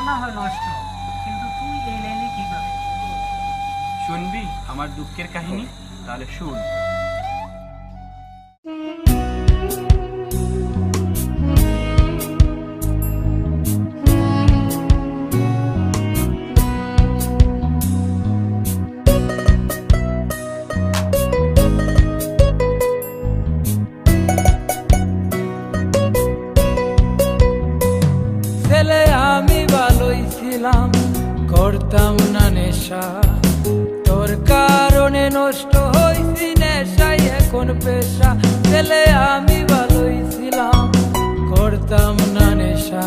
না হয় নষ্ট কিন্তু তুই এই লাইনে কীভাবে? শুনবি আমার দুঃখের কাহিনী? তাহলে শুন। ছিলাম করতাম না নেশা। তোর কারণে নষ্ট হয়েছি নেশাই এখন পেশা ছেলে আমি ভালোই ছিলাম। করতাম না নেশা।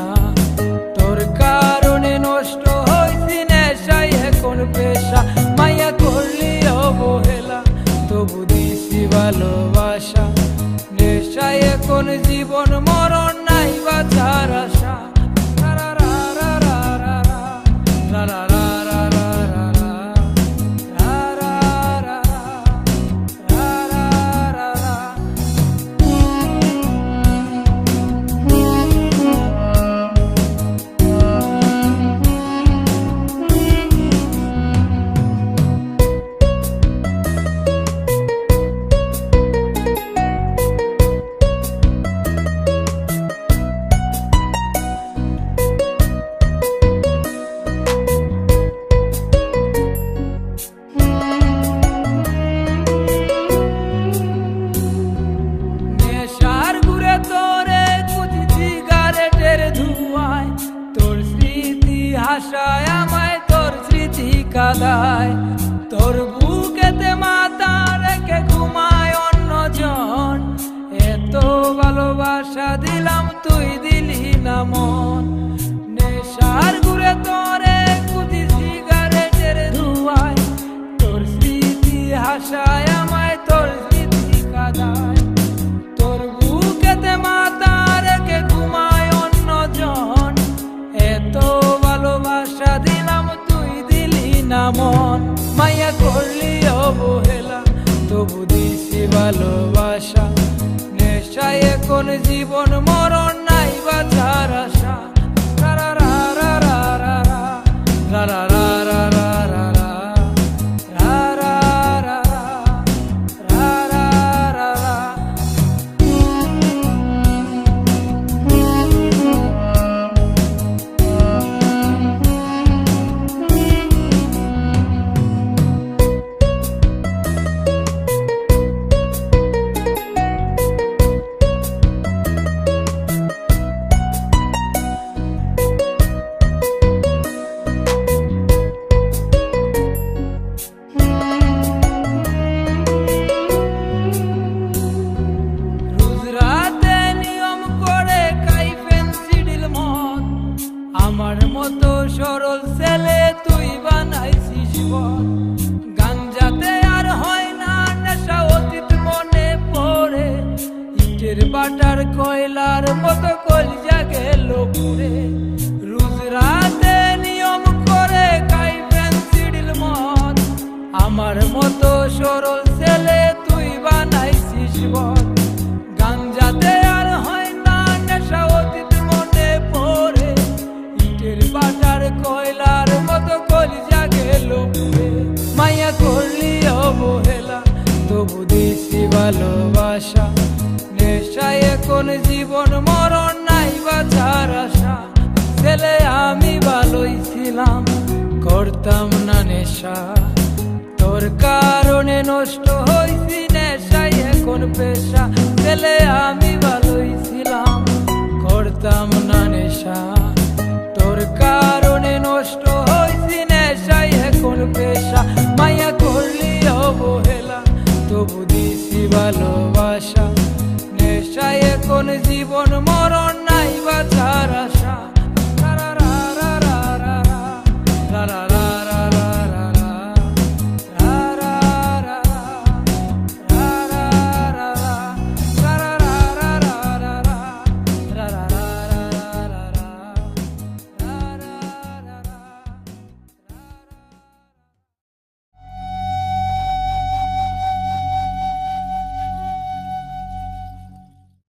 তোর কারণে নষ্ট হয়েছি নেশাই এখন পেশা। মাইয়া করলি অবহেলা, তবু দিছি ভালোবাসা। নেশায় এখন জীবন মরণ নাই বাঁচার আশা। হাসায় আমায় তোর স্মৃতি কাদায়। তোর বুকেতে মাথা রেখে ঘুমায় অন্যজন। এত ভালোবাসা দিলাম, তুই দিলি না মন। নেশার ঘুরে তোরে কুচি সিগারেটের ধুয়ায়। তোর স্মৃতি হাসায় ভালোবাসা। নেশায় এখন জীবন মরণ নাই বাঁচার আশা। মতো সরল ছেলে তুই বানাইছিস গাঞ্জাতে আর হয় না, নেশা অতীত মনে পড়ে। ইটের বাটার কয়লার মতো কলজা গেল পুরে। রোজ রাতে নিয়ম করে খাই ফেন্সিডিল মদ। আমার মতো সরল ছেলে তুই বানাইছিস বল। ভালোবাসা। নেশায় এখন জীবন, মরণ নাই বা বাঁচার আশা। ছেলে আমি ভালোই ছিলাম, করতাম না নেশা। তোর কারণে নষ্ট হয়েছি নেশাই এখন পেশা। ছেলে আমি ভালোই ছিলাম, করতাম না নেশা। এখন জীবন মরণ নাই বা তার আশা।